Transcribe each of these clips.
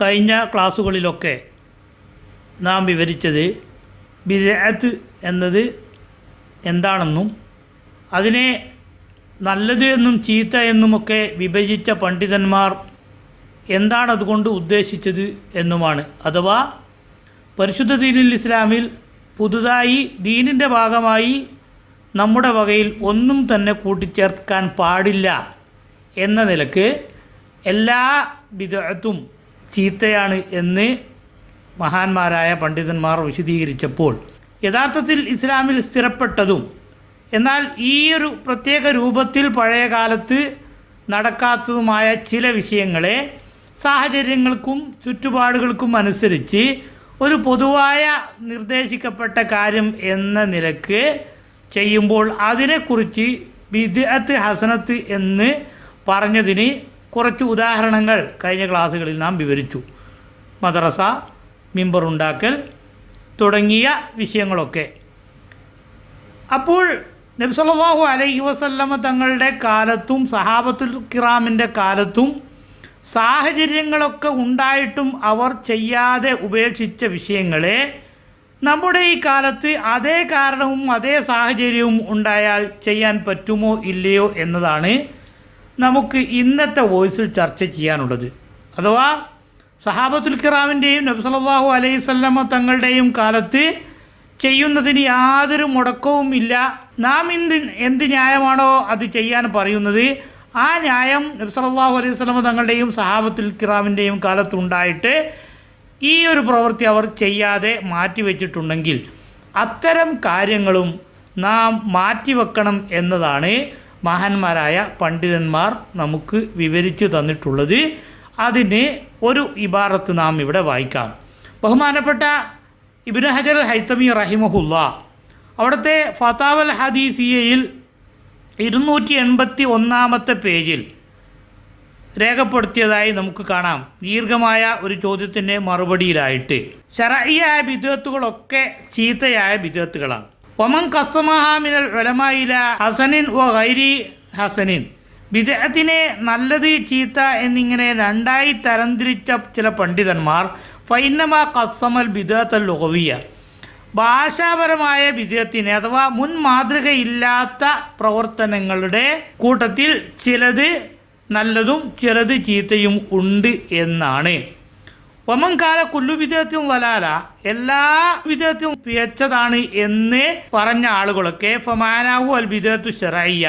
കഴിഞ്ഞ ക്ലാസ്സുകളിലൊക്കെ നാം വിവരിച്ചത് ബിദഅത്ത് എന്നത് എന്താണെന്നും അതിനെ നല്ലത് എന്നും ചീത്ത എന്നുമൊക്കെ വിഭജിച്ച പണ്ഡിതന്മാർ എന്താണ് അതുകൊണ്ട് ഉദ്ദേശിച്ചത് എന്നുമാണ്. അഥവാ പരിശുദ്ധ ദീനിൽ ഇസ്ലാമിൽ പുതുതായി ദീനിന്റെ ഭാഗമായി നമ്മുടെ വകയിൽ ഒന്നും തന്നെ കൂട്ടിച്ചേർക്കാൻ പാടില്ല എന്ന നിലയ്ക്ക് എല്ലാ വിദഗ്ധത്തും ചീത്തയാണ് എന്ന് മഹാന്മാരായ പണ്ഡിതന്മാർ വിശദീകരിച്ചപ്പോൾ യഥാർത്ഥത്തിൽ ഇസ്ലാമിൽ സ്ഥിരപ്പെട്ടതും എന്നാൽ ഈ ഒരു പ്രത്യേക രൂപത്തിൽ പഴയ കാലത്ത് നടക്കാത്തതുമായ ചില വിഷയങ്ങളെ സാഹചര്യങ്ങൾക്കും ചുറ്റുപാടുകൾക്കും അനുസരിച്ച് ഒരു പൊതുവായ നിർദ്ദേശിക്കപ്പെട്ട കാര്യം എന്ന നിലയ്ക്ക് ചെയ്യുമ്പോൾ അതിനെക്കുറിച്ച് ബിദ്അത്ത് ഹസനത്ത് എന്ന് പറഞ്ഞതിന് കുറച്ച് ഉദാഹരണങ്ങൾ കഴിഞ്ഞ ക്ലാസ്സുകളിൽ നാം വിവരിച്ചു. മദ്രസ മിമ്പർ ഉണ്ടാക്കൽ തുടങ്ങിയ വിഷയങ്ങളൊക്കെ. അപ്പോൾ നബ്സല്ലാഹു അലൈഹി വസല്ലമ തങ്ങളുടെ കാലത്തും സഹാബത്തുൽ കിറാമിന്റെ കാലത്തും സാഹചര്യങ്ങളൊക്കെ ഉണ്ടായിട്ടും അവർ ചെയ്യാതെ ഉപേക്ഷിച്ച വിഷയങ്ങളെ നമ്മുടെ ഈ കാലത്ത് അതേ കാരണവും അതേ സാഹചര്യവും ഉണ്ടായാൽ ചെയ്യാൻ പറ്റുമോ ഇല്ലയോ എന്നതാണ് നമുക്ക് ഇന്നത്തെ വോയിസിൽ ചർച്ച ചെയ്യാനുള്ളത്. അഥവാ സഹാബത്തുൽ കിറാമിന്റെയും നബ്സലാഹു അലൈഹി സ്വല്ലമ തങ്ങളുടെയും കാലത്ത് ചെയ്യുന്നതിന് യാതൊരു മുടക്കവും ഇല്ല. നാം എന്ത് എന്ത് ന്യായമാണോ അത് ചെയ്യാൻ പറയുന്നത് ആ ന്യായം നബ്സലാഹു അലൈഹി സ്വലമ തങ്ങളുടെയും സഹാബത്തുൽ കിറാമിന്റെയും കാലത്തുണ്ടായിട്ട് ഈ ഒരു പ്രവൃത്തി അവർ ചെയ്യാതെ മാറ്റിവെച്ചിട്ടുണ്ടെങ്കിൽ അത്തരം കാര്യങ്ങളും നാം മാറ്റിവെക്കണം എന്നതാണ് മഹാന്മാരായ പണ്ഡിതന്മാർ നമുക്ക് വിവരിച്ചു തന്നിട്ടുള്ളത്. അതിന് ഒരു ഇബാറത്ത് നാം ഇവിടെ വായിക്കാം. ബഹുമാനപ്പെട്ട ഇബിന് ഹജർ ഹൈത്തമി റഹിമഹുല്ല അവിടുത്തെ ഫതാവൽ ഹദീസിയയിൽ ഇരുന്നൂറ്റി എൺപത്തി ഒന്നാമത്തെ പേജിൽ രേഖപ്പെടുത്തിയതായി നമുക്ക് കാണാം. ദീർഘമായ ഒരു ചോദ്യത്തിന്റെ മറുപടിയിലായിട്ട്. ശരയ്യായ വിധത്തുകളൊക്കെ ചീത്തയായ വിധത്തുകളാണ് ഒമൻ കസമഹാമിനൽ വലമായില ഹസനിൻ ഓ ഹൈരി ഹസനിൻ. വിദേഹത്തിനെ നല്ലത് ചീത്ത എന്നിങ്ങനെ രണ്ടായി തരംതിരിച്ച ചില പണ്ഡിതന്മാർ ഫൈനമ കസമൽ ബിദത്തൽ ലുഗവിയ. ഭാഷാപരമായ ബിദഅത്തിനെ അഥവാ മുൻ മാതൃകയില്ലാത്ത പ്രവർത്തനങ്ങളുടെ കൂട്ടത്തിൽ ചിലത് നല്ലതും ചിലത് ചീത്തയും ഉണ്ട് എന്നാണ്. ഒമൻകാല കുല്ലുവിധത്തിൽ വലാല എല്ലാ വിധേയത്തിലും പിഴച്ചതാണ് എന്ന് പറഞ്ഞ ആളുകളൊക്കെ ഫമാനാവു അൽ വിധേയത്തു ഷെറയ്യ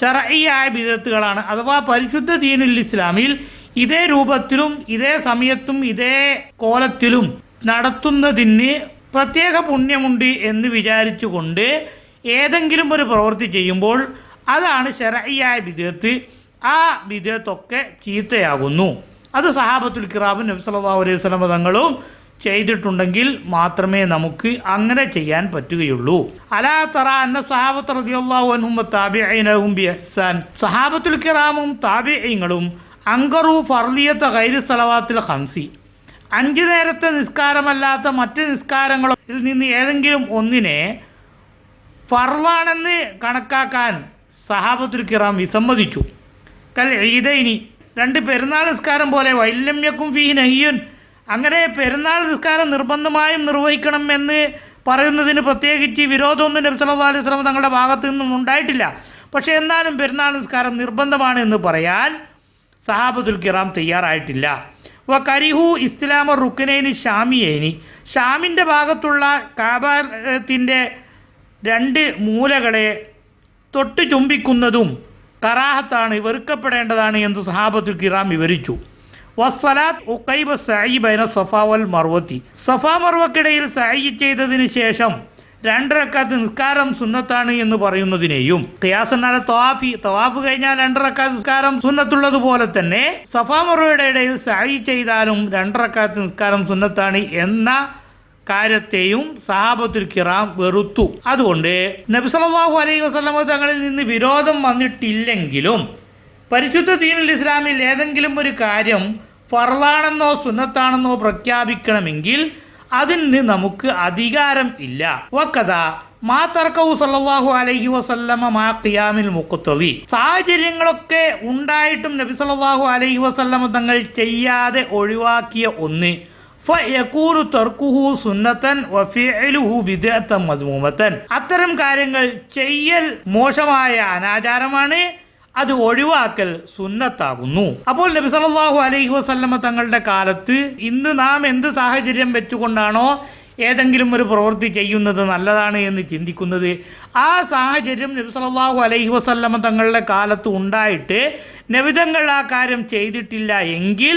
ഷെറയ്യായ വിധേയത്തുകളാണ്. അഥവാ പരിശുദ്ധ ദീനുൽ ഇസ്ലാമിൽ ഇതേ രൂപത്തിലും ഇതേ സമയത്തും ഇതേ കോലത്തിലും നടത്തുന്നതിന് പ്രത്യേക പുണ്യമുണ്ട് എന്ന് വിചാരിച്ചുകൊണ്ട് ഏതെങ്കിലും ഒരു പ്രവൃത്തി ചെയ്യുമ്പോൾ അതാണ് ശരയ്യായ വിധേയത്ത് ആ വിധേയത്തൊക്കെ ചീത്തയാകുന്നു. അത് സഹാബത്തുൽ കിറാബും സല്ലല്ലാഹു അലൈഹി വസല്ലം തങ്ങളും ചെയ്തിട്ടുണ്ടെങ്കിൽ മാത്രമേ നമുക്ക് അങ്ങനെ ചെയ്യാൻ പറ്റുകയുള്ളൂ. അലാ തറ അന്ന സഹാബത്ത് റളിയല്ലാഹു അൻഹും താബിഈനഹും ബി സഹാബത്തുൽ കിറാമും താബിഈങ്ങളും അങ്കറു ഫർലിയത്ത ഗൈരി സലവാത്തിൽ ഹംസി അഞ്ച് നേരത്തെ നിസ്കാരമല്ലാത്ത മറ്റ് നിസ്കാരങ്ങളിൽ നിന്ന് ഏതെങ്കിലും ഒന്നിനെ ഫർലാണെന്ന് കണക്കാക്കാൻ സഹാബത്തുൽ കിറാം വിസമ്മതിച്ചു. കൽ ഈദൈനി രണ്ട് പെരുന്നാൾ നിസ്കാരം പോലെ വൈലമ്യക്കും ഫീ നഹിയുൻ. അങ്ങനെ പെരുന്നാൾ നിസ്കാരം നിർബന്ധമായും നിർവഹിക്കണം എന്ന് പറയുന്നതിന് പ്രത്യേകിച്ച് വിരോധമൊന്നും നബി സല്ലല്ലാഹു അലൈഹി സ്വലം തങ്ങളുടെ ഭാഗത്തു നിന്നും ഉണ്ടായിട്ടില്ല. പക്ഷേ എന്നാലും പെരുന്നാൾ നിസ്കാരം നിർബന്ധമാണ് എന്ന് പറയാൻ സഹാബത്തുൽ കിറാം തയ്യാറായിട്ടില്ല. വ കരിഹു ഇസ്ലാമ റുക്കനൈനി ഷാമിയേനി. ഷാമിന്റെ ഭാഗത്തുള്ള കാബാത്തിന്റെ രണ്ട് മൂലകളെ തൊട്ട് ചുംബിക്കുന്നതും കറാഹത്താണ് വെറുക്കപ്പെടേണ്ടതാണ് എന്ന് സഹാബത്തുൽ കിറാം വിവരിച്ചു. വസ്സലാത്ത് ഉക്കൈബ സായി ബൈന സഫ വൽ മർവത്തി. സഫ മർവക്കിടയിൽ സായി ചെയ്തതിന് ശേഷം രണ്ടരക്കാത്ത് നിസ്കാരം സുന്നത്താണ് എന്ന് പറയുന്നതിനെയും ഖിയാസനാല തവാഫി തവാഫ് കഴിഞ്ഞാൽ രണ്ടരക്കാത്ത് നിസ്കാരം സുന്നത്തുള്ളതുപോലെ തന്നെ സഫാ മർവയുടെ ഇടയിൽ സായി ചെയ്താലും രണ്ടരക്കാത്ത് നിസ്കാരം സുന്നത്താണ് എന്ന കാര്യത്തെയും സഹാബത്തുൽ കിറാം വെറുത്തു. അതുകൊണ്ട് നബി സല്ലല്ലാഹു അലൈഹി വസല്ലമ തങ്ങളിൽ നിന്ന് വിരോധം വന്നിട്ടില്ലെങ്കിലും പരിശുദ്ധ ദീനുൽ ഇസ്ലാമിൽ ഏതെങ്കിലും ഒരു കാര്യം ഫർളാണെന്നോ സുന്നത്താണെന്നോ പ്രഖ്യാപിക്കണമെങ്കിൽ അതിന് നമുക്ക് അധികാരം ഇല്ല. വക്കഥ മാ തർക്കവു സല്ലല്ലാഹു അലൈഹി വസല്ലമ മാ ഖിയാമിൽ മുഖത്തതി സാഹചര്യങ്ങളൊക്കെ ഉണ്ടായിട്ടും നബി സല്ലല്ലാഹു അലൈഹി വസല്ലമ തങ്ങൾ ചെയ്യാതെ ഒഴിവാക്കിയ ഒന്ന് ഫയക്കൂനു തർക്കുഹു സുന്നത്തൻ വഫിഅലുഹു ബിദ്അത്തൻ മദ്മൂമത്തൻ. അത്തരം കാര്യങ്ങൾ ചെയ്യൽ മോശമായ അനാചാരമാണ്. അത് ഒഴിവാക്കൽ സുന്നത്താകുന്നു. അപ്പോൾ നബി സല്ലല്ലാഹു അലൈഹി വസല്ലമ തങ്ങളുടെ കാലത്ത് ഇന്ന് നാം എന്ത് സാഹചര്യം വെച്ചുകൊണ്ടാണോ ഏതെങ്കിലും ഒരു പ്രവൃത്തി ചെയ്യുന്നത് നല്ലതാണ് എന്ന് ചിന്തിക്കുന്നത്. ആ സാഹചര്യം നബി സല്ലല്ലാഹു അലൈഹി വസല്ലമ തങ്ങളുടെ കാലത്ത് ഉണ്ടായിട്ട് നബിതങ്ങൾ ആ കാര്യം ചെയ്തിട്ടില്ല എങ്കിൽ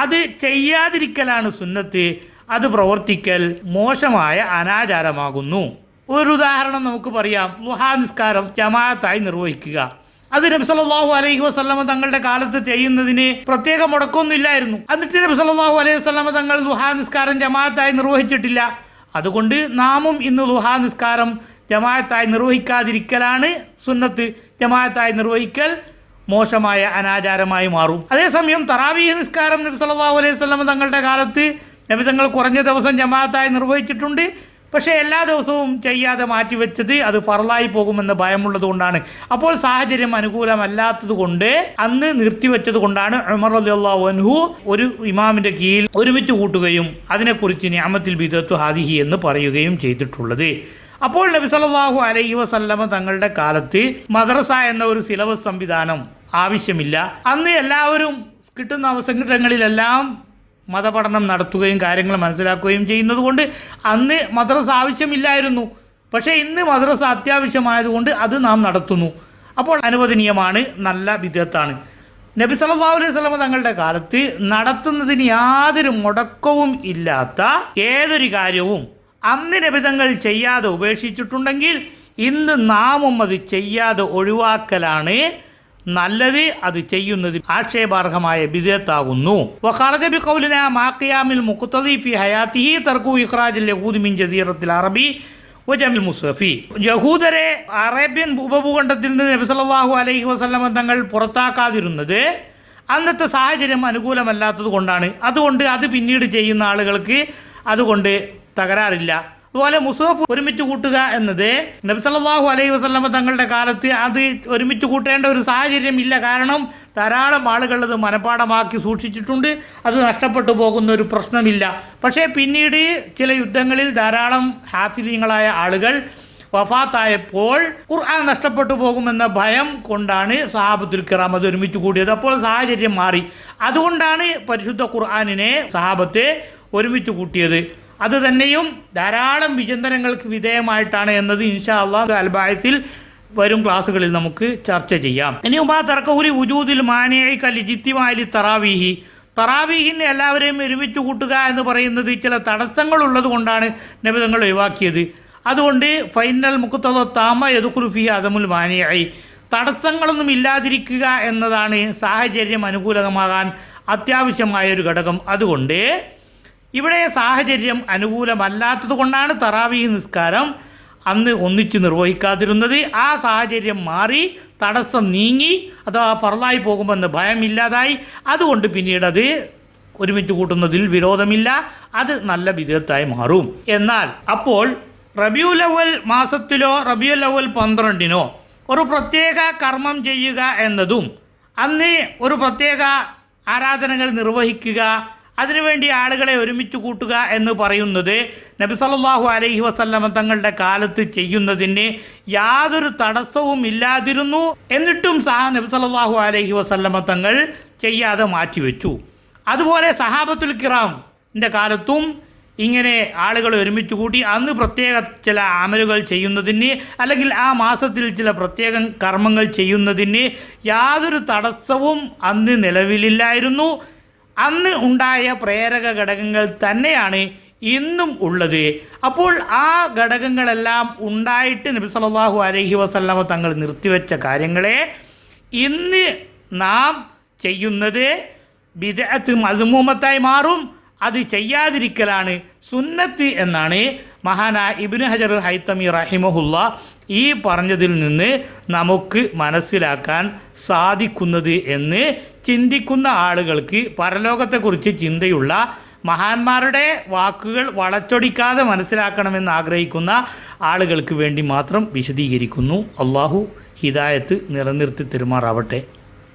അത് ചെയ്യാതിരിക്കലാണ് സുന്നത്ത് അത് പ്രവർത്തിക്കൽ മോശമായ അനാചാരമാകുന്നു. ഒരു ഉദാഹരണം നമുക്ക് പറയാം. ലുഹാ നിസ്കാരം ജമാഅത്തായി നിർവഹിക്കുക. അത് നബി സല്ലല്ലാഹു അലൈഹി വസല്ലമ തങ്ങളുടെ കാലത്ത് ചെയ്യുന്നതിന് പ്രത്യേക മുടക്കമൊന്നുമില്ലായിരുന്നു. എന്നിട്ട് നബി സല്ലല്ലാഹു അലൈഹി വസല്ലമ തങ്ങൾ ലുഹാ നിസ്കാരം ജമാഅത്തായി നിർവഹിച്ചിട്ടില്ല. അതുകൊണ്ട് നാമും ഇന്ന് ലുഹാ നിസ്കാരം ജമാഅത്തായി നിർവഹിക്കാതിരിക്കലാണ് സുന്നത്ത്. ജമാഅത്തായി നിർവഹിക്കൽ മോശമായ അനാചാരമായി മാറും. അതേസമയം തറാവീഹ് നിസ്കാരം നബി സല്ലല്ലാഹു അലൈഹി സ്വലം തങ്ങളുടെ കാലത്ത് നബി തങ്ങൾ കുറഞ്ഞ ദിവസം ജമാഅത്തായി നിർവഹിച്ചിട്ടുണ്ട്. പക്ഷേ എല്ലാ ദിവസവും ചെയ്യാതെ മാറ്റിവെച്ചത് അത് ഫറലായി പോകുമെന്ന് ഭയമുള്ളത് കൊണ്ടാണ്. അപ്പോൾ സാഹചര്യം അനുകൂലമല്ലാത്തത് കൊണ്ട് അന്ന് നിർത്തിവെച്ചത് കൊണ്ടാണ് ഉമർ അലിയുള്ള അൻഹു ഒരു ഇമാമിന്റെ കീഴിൽ ഒരുമിച്ച് കൂട്ടുകയും അതിനെക്കുറിച്ച് ഞാമത്തിൽ ബിദത്തു ഹാദിഹി എന്ന് പറയുകയും ചെയ്തിട്ടുള്ളത്. അപ്പോൾ നബി സല്ലാഹു അലൈഹി വസല്ലമ തങ്ങളുടെ കാലത്ത് മദ്രസ എന്ന ഒരു സിലബസ് സംവിധാനം ആവശ്യമില്ല. അന്ന് എല്ലാവരും കിട്ടുന്ന അവസരങ്ങളിലെല്ലാം മതപഠനം നടത്തുകയും കാര്യങ്ങൾ മനസ്സിലാക്കുകയും ചെയ്യുന്നതുകൊണ്ട് അന്ന് മദ്രസ ആവശ്യമില്ലായിരുന്നു. പക്ഷേ ഇന്ന് മദ്രസ അത്യാവശ്യമായതുകൊണ്ട് അത് നാം നടത്തുന്നു. അപ്പോൾ അനുവദനീയമാണ് നല്ല വിധത്താണ് നബി സല്ലല്ലാഹു അലൈഹി വസല്ലമ തങ്ങളുടെ കാലത്ത് നടത്തുന്നതിന് യാതൊരു മുടക്കവും ഇല്ലാത്ത ഏതൊരു കാര്യവും അന്ന് ചെയ്യാതെ ഉപേക്ഷിച്ചിട്ടുണ്ടെങ്കിൽ ഇന്ന് നാമും അത് ചെയ്യാതെ ഒഴിവാക്കലാണ് നല്ലത് അത് ചെയ്യുന്നത് ആക്ഷേപാർഹമായ ബിദത്താകുന്നു വഖറജ ബിഖൗലിന മാ ഖിയാമിൽ മുഖ്തദി ഫി ഹയാത്തിഹി തർക്കു ഇഖ്റാജിൽ മിൻ ജസീറത്തിൽ അറബി വജമിൽ മുസഫി യഹൂദരെ അറേബ്യൻ ഉപഭൂഖണ്ഡത്തിൽ നിന്ന് നബി സല്ലല്ലാഹു അലൈഹി വസല്ലമ തങ്ങൾ പുറത്താക്കാതിരുന്നത് അന്നത്തെ സാഹചര്യം അനുകൂലമല്ലാത്തത് കൊണ്ടാണ്. അതുകൊണ്ട് അത് പിന്നീട് ചെയ്യുന്ന ആളുകൾക്ക് അതുകൊണ്ട് തകരാറില്ല. അതുപോലെ മുസഫ് ഒരുമിച്ച് കൂട്ടുക എന്നത് നബി സല്ലല്ലാഹു അലൈഹി വസല്ലമ തങ്ങളുടെ കാലത്ത് അത് ഒരുമിച്ച് കൂട്ടേണ്ട ഒരു സാഹചര്യം ഇല്ല. കാരണം ധാരാളം ആളുകൾ അത് മനഃപ്പാടമാക്കി സൂക്ഷിച്ചിട്ടുണ്ട്. അത് നഷ്ടപ്പെട്ടു പോകുന്ന ഒരു പ്രശ്നമില്ല. പക്ഷേ പിന്നീട് ചില യുദ്ധങ്ങളിൽ ധാരാളം ഹാഫിദീങ്ങളായ ആളുകൾ വഫാത്തായപ്പോൾ ഖുർആൻ നഷ്ടപ്പെട്ടു പോകുമെന്ന ഭയം കൊണ്ടാണ് സഹാബത്തുൽ കിറാം അത് ഒരുമിച്ച് കൂടിയത്. അപ്പോൾ സാഹചര്യം മാറി. അതുകൊണ്ടാണ് പരിശുദ്ധ ഖുർആാനിനെ സഹാബത്തെ ഒരുമിച്ച് കൂട്ടിയത്. അത് തന്നെയും ധാരാളം വിചിന്തനങ്ങൾക്ക് വിധേയമായിട്ടാണ് എന്നത് ഇൻഷാ അള്ളാഹ് അൽബായത്തിൽ വരും ക്ലാസ്സുകളിൽ നമുക്ക് ചർച്ച ചെയ്യാം. ഇനി ഉമാ തർക്കഹുലി ഉജൂദിൽ മാനിയായി കലിജിത്തിമാലി തറാവീഹി. തറാവീഹിനെ എല്ലാവരെയും ഒരുമിച്ച് കൂട്ടുക എന്ന് പറയുന്നത് ചില തടസ്സങ്ങൾ തടസ്സങ്ങളുള്ളത് കൊണ്ടാണ് നബിതങ്ങൾ ഒഴിവാക്കിയത്. അതുകൊണ്ട് ഫൈനൽ മുക്കത്തോ താമ യദുഖുറുഫി അദമുൽ മാനിയായി തടസ്സങ്ങളൊന്നും ഇല്ലാതിരിക്കുക എന്നതാണ് സാഹചര്യം അനുകൂലമാകാൻ അത്യാവശ്യമായ ഒരു ഘടകം. അതുകൊണ്ട് ഇവിടെ സാഹചര്യം അനുകൂലമല്ലാത്തത് കൊണ്ടാണ് തറാവീഹ് നിസ്കാരം അന്ന് ഒന്നിച്ച് നിർവഹിക്കാതിരുന്നത്. ആ സാഹചര്യം മാറി തടസ്സം നീങ്ങി അഥവാ ഫറലായി പോകുമെന്ന് ഭയമില്ലാതായി. അതുകൊണ്ട് പിന്നീട് അത് ഒരുമിച്ച് കൂട്ടുന്നതിൽ വിരോധമില്ല. അത് നല്ല വിധത്തായി മാറും. എന്നാൽ അപ്പോൾ റബിയു ലവൽ മാസത്തിലോ റബിയു ലവൽ പന്ത്രണ്ടിനോ ഒരു പ്രത്യേക കർമ്മം ചെയ്യുക എന്നതും അന്ന് ഒരു പ്രത്യേക ആരാധനകൾ നിർവഹിക്കുക അതിനുവേണ്ടി ആളുകളെ ഒരുമിച്ച് കൂട്ടുക എന്ന് പറയുന്നത് നബി സല്ലാഹു അലൈഹി വസല്ലമ തങ്ങളുടെ കാലത്ത് ചെയ്യുന്നതിന് യാതൊരു തടസ്സവും ഇല്ലാതിരുന്നു എന്നിട്ടും സഹ നബി സല്ലാഹു അലൈഹി വസല്ലമ തങ്ങൾ ചെയ്യാതെ മാറ്റിവെച്ചു. അതുപോലെ സഹാബത്തുൽ കിറാമിന്റെ കാലത്തും ഇങ്ങനെ ആളുകളെ ഒരുമിച്ച് കൂട്ടി അന്ന് പ്രത്യേക ചില അമലുകൾ ചെയ്യുന്നതിന് അല്ലെങ്കിൽ ആ മാസത്തിൽ ചില പ്രത്യേക കർമ്മങ്ങൾ ചെയ്യുന്നതിന് യാതൊരു തടസ്സവും അന്ന് നിലവിലില്ലായിരുന്നു. അന്ന് ഉണ്ടായ പ്രേരക ഘടകങ്ങൾ തന്നെയാണ് ഇന്നും ഉള്ളത്. അപ്പോൾ ആ ഘടകങ്ങളെല്ലാം ഉണ്ടായിട്ട് നബി സല്ലല്ലാഹു അലൈഹി വസല്ലമ തങ്ങൾ നിർത്തിവെച്ച കാര്യങ്ങളെ ഇന്ന് നാം ചെയ്യുന്നത് ബിദഅത്ത് മതുമൂമത്തായി മാറും അത് ചെയ്യാതിരിക്കലാണ് സുന്നത്ത് എന്നാണ് മഹാനായ ഇബ്നു ഹജർ ഹൈത്തമി റഹിമഹുല്ല ഈ പറഞ്ഞതിൽ നിന്ന് നമുക്ക് മനസ്സിലാക്കാൻ സാധിക്കുന്നത് എന്ന് ചിന്തിക്കുന്ന ആളുകൾക്ക് പരലോകത്തെക്കുറിച്ച് ചിന്തയുള്ള മഹാന്മാരുടെ വാക്കുകൾ വളച്ചൊടിക്കാതെ മനസ്സിലാക്കണമെന്ന് ആഗ്രഹിക്കുന്ന ആളുകൾക്ക് വേണ്ടി മാത്രം വിശദീകരിക്കുന്നു. അള്ളാഹു ഹിദായത്ത് നിലനിർത്തി തെരുമാറാവട്ടെ.